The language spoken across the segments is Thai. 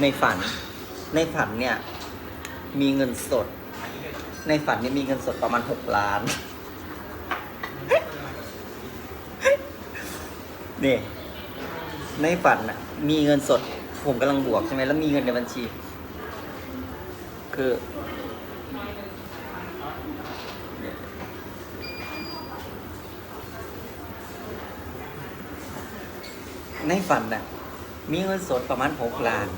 ในฝัน ในฝันเนี่ย มีเงินสด ในฝันเนี่ยมีเงินสดประมาณหกล้าน นี่ ในฝันน่ะมีเงินสด ผมกำลังบวกใช่ไหมแล้วมีเงินในบัญชี คือในฝันน่ะ มีเงินสดประมาณหกล้าน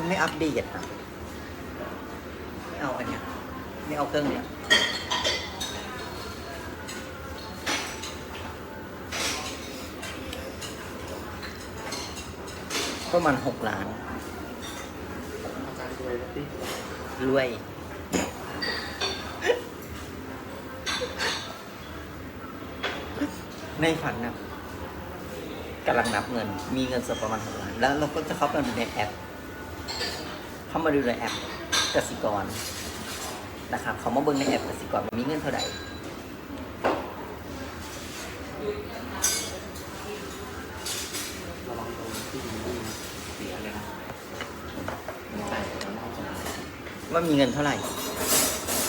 มันไม่อัปเดตนะไม่เอาอันเนี้ยไม่เอาเครื่องเนี้ยประมาณหกล้านรวยนะพี่รวย ในฝันนะกำลังนับเงิน มีเงินสดประมาณหกล้าน แล้วเราก็จะเข้าไปในแอป เข้ามาดูในแอปกสิกรนะครับเขามาเบิ่งในแอปกสิกรมันมีเงินเท่าไหร่ระวังตรงที่ดินเสียเลยนะมันแล้วเอาสมองว่ามีเงินเท่าไหร่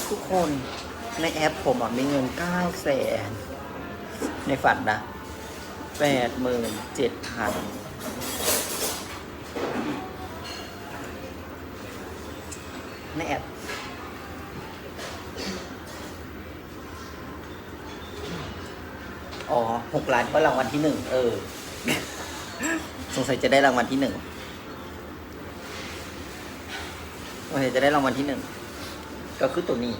ทุกคนในแอปผมอะมีเงินเก้าแสนในฝันนะแปดหมื่นเจ็ดพัน ในแอปอ๋อหกล้านก็รางวัลที่หนึ่งเออ สงสัยจะได้รางวัลที่หนึ่งโอเคจะได้รางวัลที่หนึ่งก็คือตัวนี้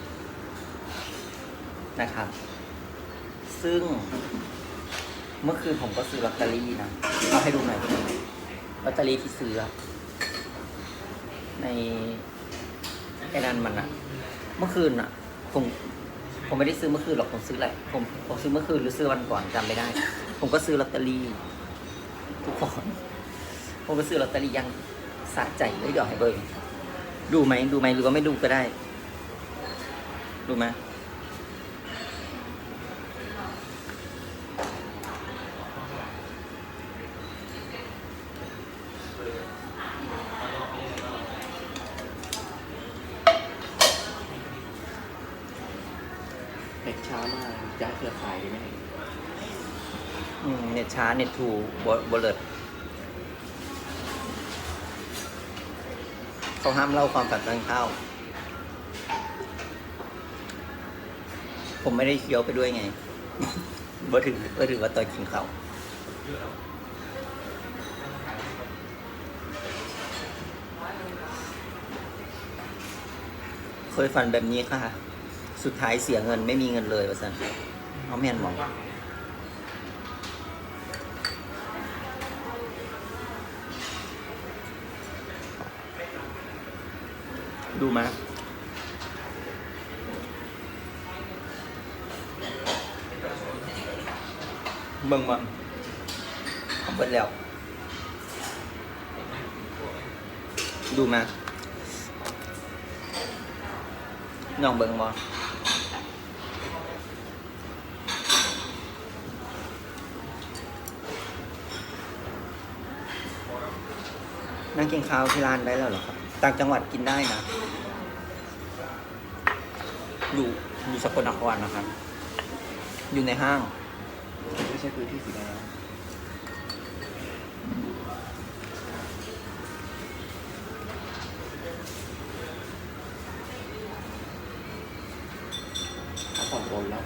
นะครับ ซึ่งเมื่อคืนผมก็ซื้อลอตเตอรี่นะเอาให้ดูหน่อยลอตเตอรี่ที่ซื้อใน ไอ้นั่นมันอะเมื่อคืนอะผมผมไม่ได้ซื้อเมื่อคืนหรอกผมซื้ออะไรผมผมซื้อเมื่อคืนหรือซื้อวันก่อนจำไม่ได้ ผมก็ซื้อลอตเตอรี่ทุกคนผมก็ซื้อลอตเตอรี่ยังสะใจเลยดี๋ยวให้เบยดูไหมดูไหมหรือว่าไม่ดูก็ได้ ดูไหม เด็กช้ามาก ย้ายเครือข่ายดีไหมอืมเน็ตช้าเน็ตทูบเลิดเขาห้ามเล่าความฝันตอนเข้า ผมไม่ได้เคี้ยวไปด้วยไงบ่ถือบ่ถือว่าตอนกินข้าวเคยฝันแบบนี้ค่ะ สุดท้ายเสียเงินไม่มีเงินเลยว่าสัน เอาแม่นมองดูมาเบิ่งมันเอาเบิดแล้ว ดูมาน้องเบิ่งบ่ นั่งกินข้าวที่ร้านได้แล้วเหรอครับ ต่างจังหวัดกินได้นะ อยู่อยู่สกลนครนะครับ อยู่ในห้าง ไม่ใช่พื้นที่สีแดงถ้าผ่อนโอนแล้ว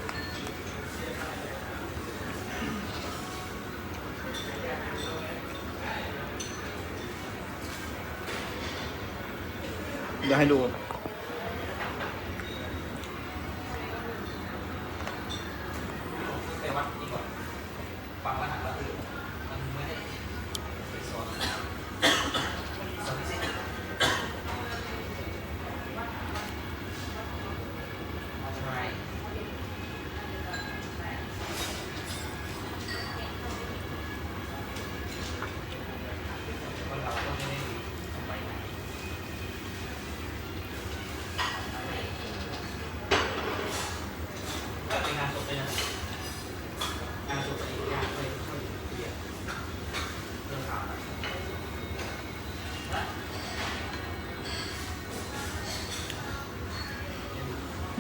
ดี๋ยวให้ดูน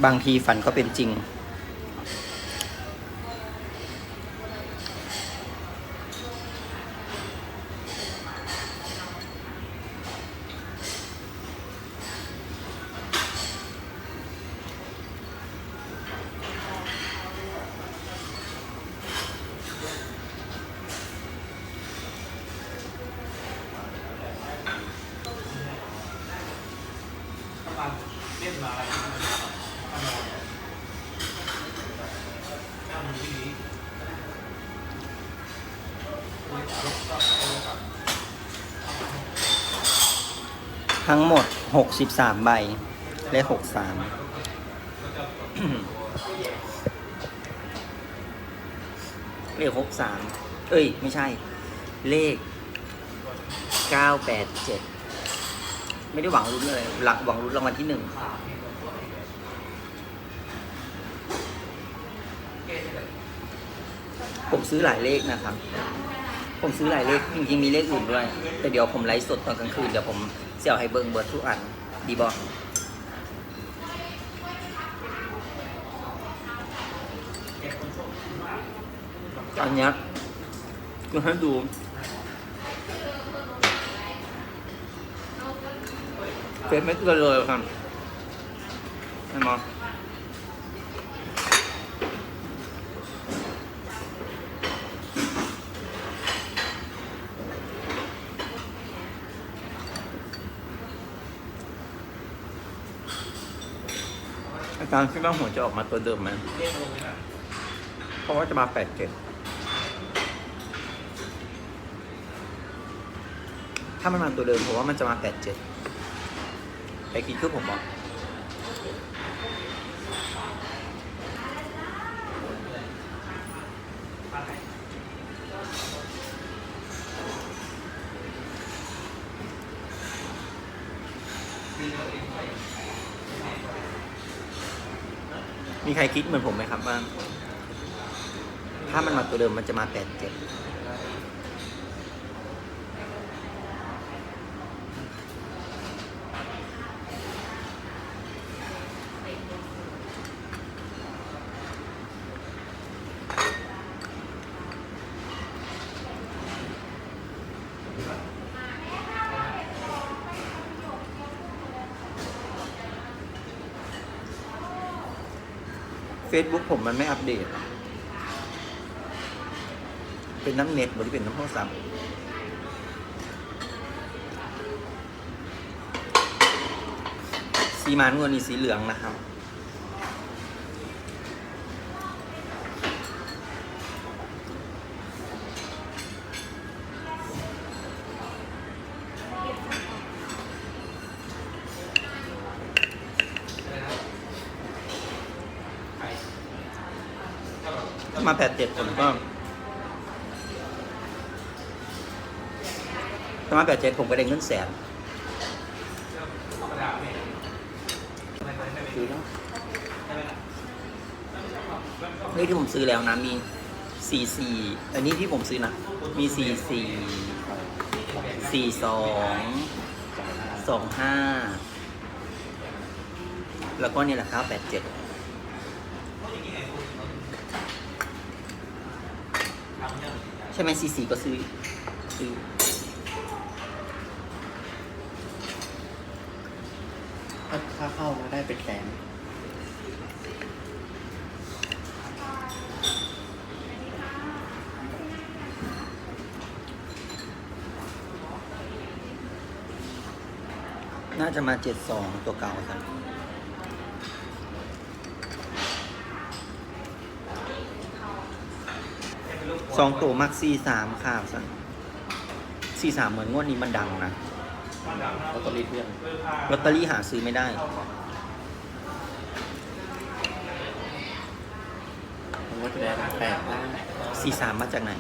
บางทีฝันก็เป็นจริง ทั้งหมด 63 ใบ เลข 63 เลข 63 เอ้ย ไม่ใช่ เลข 987 ไม่ได้หวังลุ้นเลย หลักหวังลุ้นรางวัลที่หนึ่งผมซื้อหลายเลขนะครับ ผมซื้อหลายเลขจริงๆมีเลขอื่นด้วย แต่เดี๋ยวผมไลฟ์สดตอนกลางคืน เดี๋ยวผมเสี่ยวให้เบิ้งเบิร์ดทุกอัน ดีบออันเนี้ยคือให้ดู เฟซไม่เกินเลยครับใช่ไหม ยอารคิดว่าหัวจะออกมาตัวเดิมไหมเพราะว่าจะมาแปดเจ็ดถ้ามันมาตัวเดิมผมว่ามันจะมาแปดเจ็ดไปคิดคือผมบอกมี มีใครคิดเหมือนผมไหมครับว่าถ้ามันมาตัวเดิมมันจะมาแปดเจ็ด Facebook ผมมันไม่อัปเดต เป็นน้ำเน็ตบริเป็นน้ำโทรศัพท์สีมานวลนี่สีเหลืองนะครับ มาแปดเจ็ดผมก็ถ้ามาแปดเจ็ดผมก็ได้เงินแสนซื้อแล้วนี่ที่ผมซื้อแล้วนะมีสี่สี่อันนี้ที่ผมซื้อนะ มีสี่สี่สี่สองสองห้าแล้วก็นี่แหละครับแปดเจ็ด ใช่ไหมซีซีก็ซื้อซื้อถ้าถ้าเข้ามาได้เป็นแสนน่าจะมาเจ็ดสองตัวเก่าครับ สองตัวมักซีสามค่ะสันซีสามเหมือนงวดนี้มันดังนะลอตเตอรี่เพื่อนลอตเตอรี่หาซื้อไม่ได้ผมว่าจะได้แปดล้านซีสามมาจากไหน